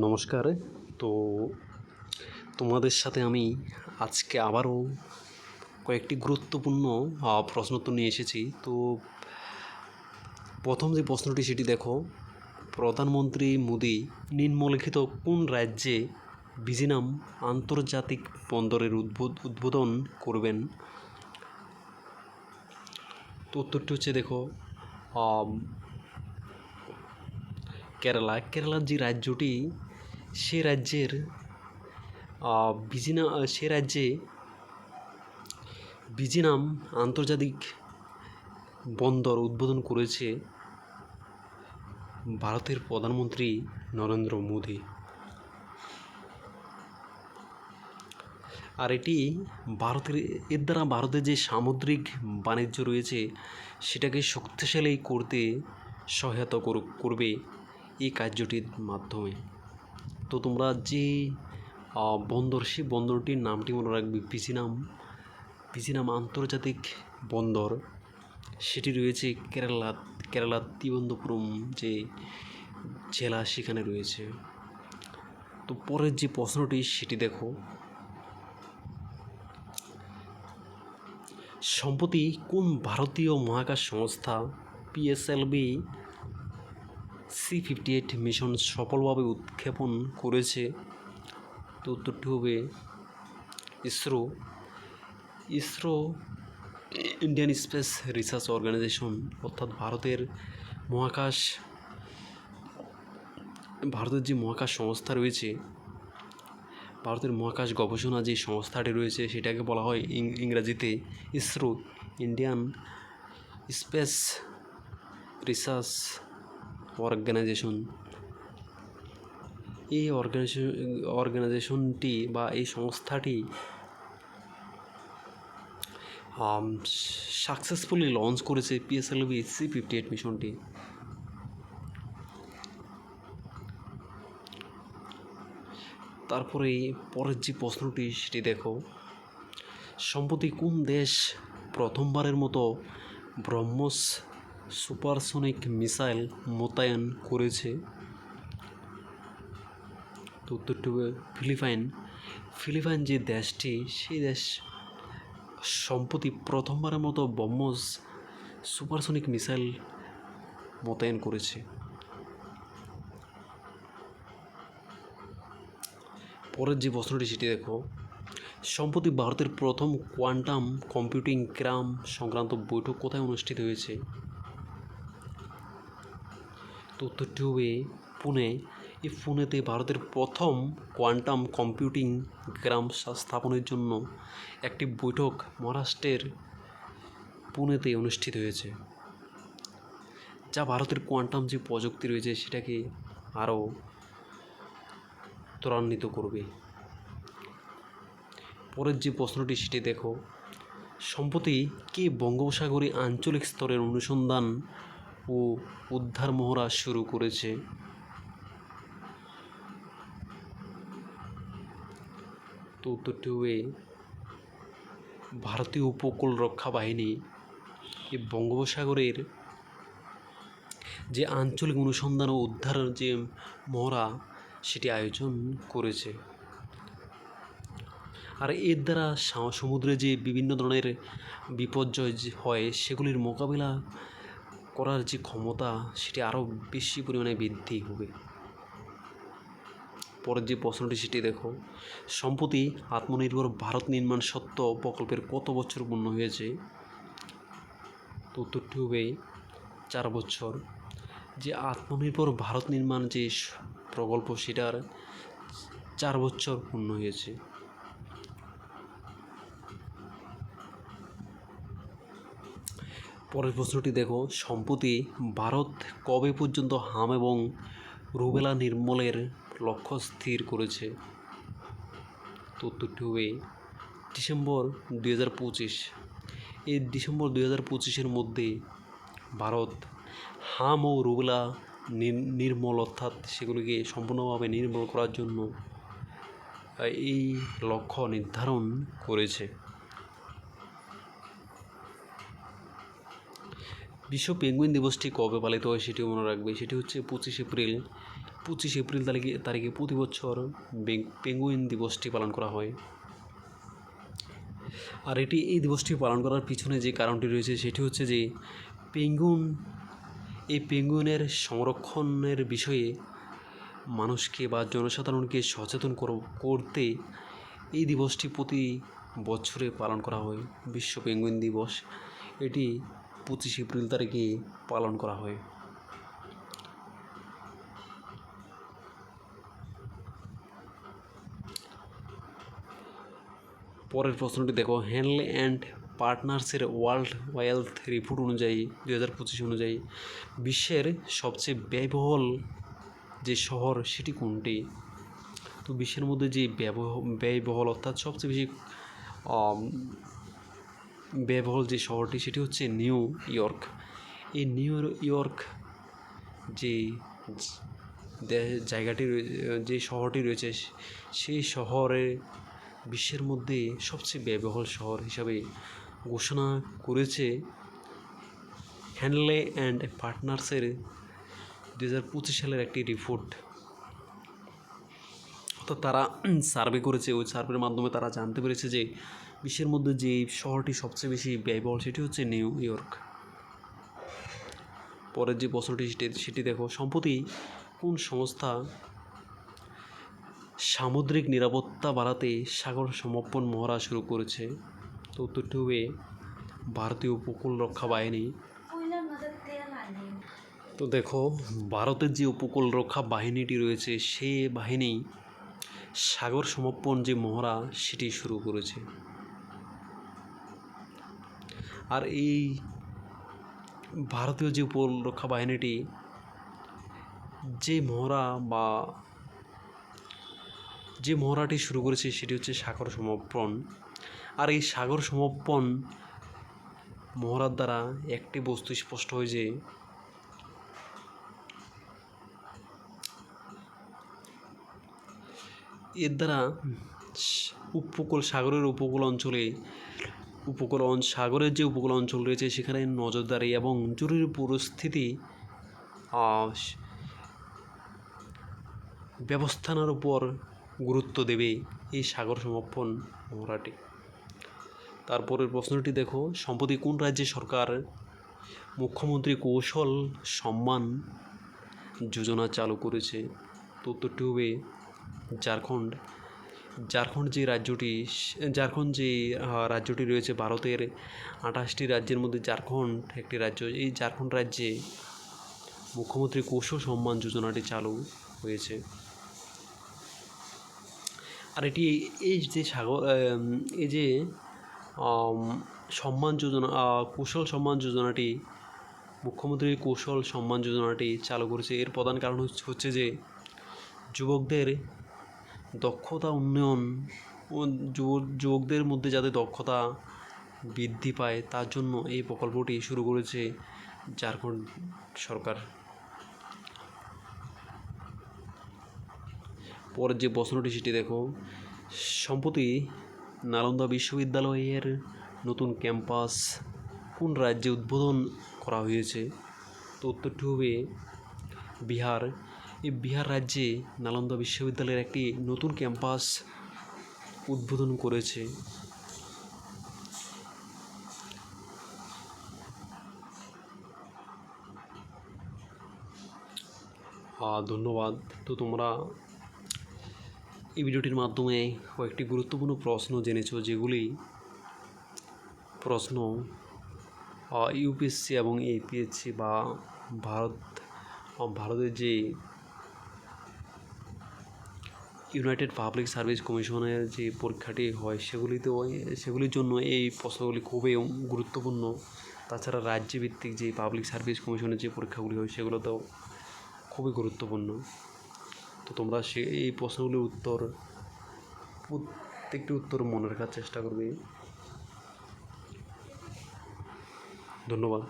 নমস্কার। তো তোমাদের সাথে আমি আজকে আবারও কয়েকটি গুরুত্বপূর্ণ প্রশ্নোত্তর নিয়ে এসেছি। তো প্রথম যে প্রশ্নটি সেটি দেখো, প্রধানমন্ত্রী মোদি নিম্নলিখিত কোন রাজ্যে বিজিনাম আন্তর্জাতিক বন্দরের উদ্বোধ, উদ্বোধন করবেন? তো উত্তরটি হচ্ছে দেখো কেরালা কেরালার যে রাজ্যটি সে রাজ্যের বিজিনা সে রাজ্যে বিজিনাম আন্তর্জাতিক বন্দর উদ্বোধন করেছে ভারতের প্রধানমন্ত্রী নরেন্দ্র মোদী আর এটি ভারতের এর দ্বারা ভারতের যে সামুদ্রিক বাণিজ্য রয়েছে সেটাকে শক্তিশালী করতে সহায়তা করু- করবে এই কার্যটির মাধ্যমে। তো তোমরা যে বন্দর, সেই বন্দরটির নামটি মনে রাখবে বিজিনাম বিজিনাম আন্তর্জাতিক বন্দর। সেটি রয়েছে কেরালা কেরালা তিরুবনন্তপুরম যে জেলা সেখানে রয়েছে। তো পরের যে প্রশ্নটি, সেটি দেখো। সম্প্রতি কোন ভারতীয় মহাকাশ সংস্থা PSLV C fifty eight mission সফলভাবে উৎক্ষেপণ করেছে। তো উত্তরটি হবে ISRO. ISRO Indian space research organisation, অর্থাৎ ভারতের মহাকাশ, ভারতের যে মহাকাশ সংস্থা রয়েছে, ভারতের মহাকাশ গবেষণা যে সংস্থাটি রয়েছে, সেটাকে বলা হয় ইংরাজিতে ISRO, Indian space research organisation এই অর্গানাইজেশন অর্গানাইজেশনটি বা এই সংস্থাটি সাকসেসফুলি লঞ্চ করেছে পিএসএলভি সি ফিফটি এইট মিশনটি। তারপরে পরের যে প্রশ্নটি, সেটি দেখো। সম্প্রতি কোন দেশ প্রথমবারের মতো ব্রহ্মস সুপারসনিক মিসাইল মোতায়েন করেছে। তো উত্তরটি হবে ফিলিপাইন। ফিলিপাইন যে দেশটি, সেই দেশ সম্প্রতি প্রথমবারের মতো ব্রহ্মস সুপারসনিক মিসাইল মোতায়েন করেছে। পরের যে প্রশ্নটি, সেটি দেখো। সম্প্রতি ভারতের প্রথম কোয়ান্টাম কম্পিউটিং ক্রাম সংক্রান্ত বৈঠক কোথায় অনুষ্ঠিত হয়েছে? তো উত্তরটি হবে পুনে। এই পুনেতে ভারতের প্রথম কোয়ান্টাম কম্পিউটিং গ্রাম স্থাপনের জন্য একটি বৈঠক মহারাষ্ট্রের পুনেতে অনুষ্ঠিত হয়েছে, যা ভারতের কোয়ান্টাম যে প্রযুক্তি রয়েছে সেটাকে আরও ত্বরান্বিত করবে। পরের যে প্রশ্নটি সেটি দেখো, সম্প্রতি কে বঙ্গোপসাগরে আঞ্চলিক স্তরের অনুসন্ধান ও উদ্ধার মহড়া শুরু করেছে। ভারতীয় উপকূল রক্ষা বাহিনী এই বঙ্গোপসাগরের যে আঞ্চলিক অনুসন্ধান ও উদ্ধারের যে মহড়া সেটি আয়োজন করেছে। আর এর দ্বারা সমুদ্রে যে বিভিন্ন ধরনের বিপর্যয় হয়, সেগুলির মোকাবিলা করার যে ক্ষমতা, সেটি আরও বেশি পরিমাণে বৃদ্ধি হবে। পরের যে প্রশ্নটি, সেটি দেখো। সম্প্রতি আত্মনির্ভর ভারত নির্মাণ সত্ত্ব প্রকল্পের কত বছর পূর্ণ হয়েছে? তো উত্তরটি হবে চার বছর। যে আত্মনির্ভর ভারত নির্মাণ যে প্রকল্প, সেটার চার বছর পূর্ণ হয়েছে। পরের প্রশ্নটি দেখো, সম্প্রতি ভারত কবে পর্যন্ত হাম এবং রুবেলা নির্মূলের লক্ষ্য স্থির করেছে? উত্তরটি হবে ডিসেম্বর দুই হাজার পঁচিশ। এই ডিসেম্বর দুই হাজার পঁচিশের মধ্যে ভারত হাম ও রুবেলা নির- নির্মূল অর্থাৎ সেগুলিকে সম্পূর্ণভাবে নির্মূল করার জন্য এই লক্ষ্য নির্ধারণ করেছে। বিশ্ব পেঙ্গুইন দিবসটি কবে পালিত হয় সেটিও মনে রাখবে? সেটি হচ্ছে পঁচিশ এপ্রিল। পঁচিশ এপ্রিল তারিখে তারিখে প্রতি বছর পেঙ্গুইন দিবসটি পালন করা হয়। আর এটি, এই দিবসটি পালন করার পিছনে যে কারণটি রয়েছে সেটি হচ্ছে যে পেঙ্গুন এই পেঙ্গুইনের সংরক্ষণের বিষয়ে মানুষকে বা জনসাধারণকে সচেতন কর- করতে এই দিবসটি প্রতি বছরে পালন করা হয়। বিশ্ব পেঙ্গুইন দিবস। এটি পঁচিশ এপ্রিল তারিখে পালন করা হয়। পরের প্রশ্নটি দেখো হ্যানলে অ্যান্ড পার্টনার্সের ওয়ার্ল্ড ওয়েলথ রিপোর্ট অনুযায়ী দু হাজার পঁচিশ অনুযায়ী, বিশ্বের সবচেয়ে ব্যয়বহুল যে শহর সেটি কোনটি? তো বিশ্বের মধ্যে যে ব্যয়বহুল অর্থাৎ সবচেয়ে বেশি ব্যয়বহুল যে শহরটি, সেটি হচ্ছে নিউ ইয়র্ক। এই নিউ ইয়র্ক যে জায়গাটি যে শহরটি রয়েছে, সেই শহরে বিশ্বের মধ্যে সবচেয়ে ব্যয়বহুল শহর হিসাবে ঘোষণা করেছে হ্যান্ডলে অ্যান্ড পার্টনার্সের দু হাজার পঁচিশ সালের একটি রিপোর্ট। তো তারা সার্ভে করেছে। ওই সার্ভের মাধ্যমে তারা জানতে পেরেছে যে বিশ্বের মধ্যে যে শহরটি সবচেয়ে বেশি ব্যয়বহুল সেটি হচ্ছে নিউ ইয়র্ক। পরের যে প্রশ্নটি সেটি সেটি দেখো, সম্প্রতি কোন সংস্থা সামুদ্রিক নিরাপত্তা বাড়াতে সাগর সমর্পণ মহড়া শুরু করেছে? তো উত্তরটি হবে ভারতীয় উপকূল রক্ষা বাহিনী. তো দেখো, ভারতের যে উপকূল রক্ষা বাহিনীটি রয়েছে, সে বাহিনী সাগর সমর্পণ যে মহড়া, সেটি শুরু করেছে। আর এই ভারতীয় যে উপকূল রক্ষা বাহিনীটি, যে মহড়া বা যে মহড়াটি শুরু করেছে সেটি হচ্ছে সাগর সমর্পণ। আর এই সাগর সমর্পণ মহড়ার দ্বারা একটি বস্তু স্পষ্ট হয় যে, এর দ্বারা উপকূল সাগরের উপকূল অঞ্চলে উপকূল সাগরের যে উপকূল অঞ্চল রয়েছে, সেখানে নজরদারি এবং জরুরি পরিস্থিতি ব্যবস্থানার উপর গুরুত্ব দেবে এই সাগর সমর্পণ মহড়াটি। তারপরের প্রশ্নটি দেখো, সম্প্রতি কোন রাজ্যের সরকার মুখ্যমন্ত্রী কৌশল সম্মান যোজনা চালু করেছে? তো উত্তরটি হবে ঝাড়খণ্ড ঝাড়খণ্ড যে রাজ্যটি, ঝাড়খণ্ড যে রাজ্যটি রয়েছে ভারতের আঠাশটি রাজ্যের মধ্যে ঝাড়খণ্ড একটি রাজ্য। এই ঝাড়খণ্ড রাজ্যে মুখ্যমন্ত্রী কৌশল সম্মান যোজনাটি চালু হয়েছে। আর এটি এই যে সাগর এই যে সম্মান যোজনা কৌশল সম্মান যোজনাটি মুখ্যমন্ত্রীর কৌশল সম্মান যোজনাটি চালু করেছে। এর প্রধান কারণ হচ্ছে যে, যুবকদের দক্ষতা উন্নয়ন ও যুব- যুবকদের মধ্যে যাতে দক্ষতা বৃদ্ধি পায়, তার জন্য এই প্রকল্পটি শুরু করেছে ঝাড়খণ্ড সরকার। পরের যে প্রশ্নটি, সেটি দেখো। সম্প্রতি নালন্দা বিশ্ববিদ্যালয়ের নতুন ক্যাম্পাস কোন রাজ্যে উদ্বোধন করা হয়েছে? তো উত্তরটি হবে বিহার। বিহার রাজ্যে নালন্দা বিশ্ববিদ্যালয়ের একটি নতুন ক্যাম্পাস উদ্বোধন করেছে। ধন্যবাদ। তো তোমরা এই ভিডিওটির মাধ্যমে কয়েকটি গুরুত্বপূর্ণ প্রশ্ন জেনেছো, যেগুলি প্রশ্ন ইউপিএসসি এবং এপিএসসি বা ভারত ভারতের যে ইউনাইটেড পাবলিক সার্ভিস কমিশনের যে পরীক্ষাটি হয় সেগুলিতেও সেগুলির জন্য এই প্রশ্নগুলি খুবই গুরুত্বপূর্ণ। তাছাড়া রাজ্যভিত্তিক যে পাবলিক সার্ভিস কমিশনের যে পরীক্ষাগুলি হয়, সেগুলোতেও খুবই গুরুত্বপূর্ণ। তো তোমরা সে, এই প্রশ্নগুলির উত্তর, প্রত্যেকটি উত্তর মনে রাখার চেষ্টা করবে। ধন্যবাদ।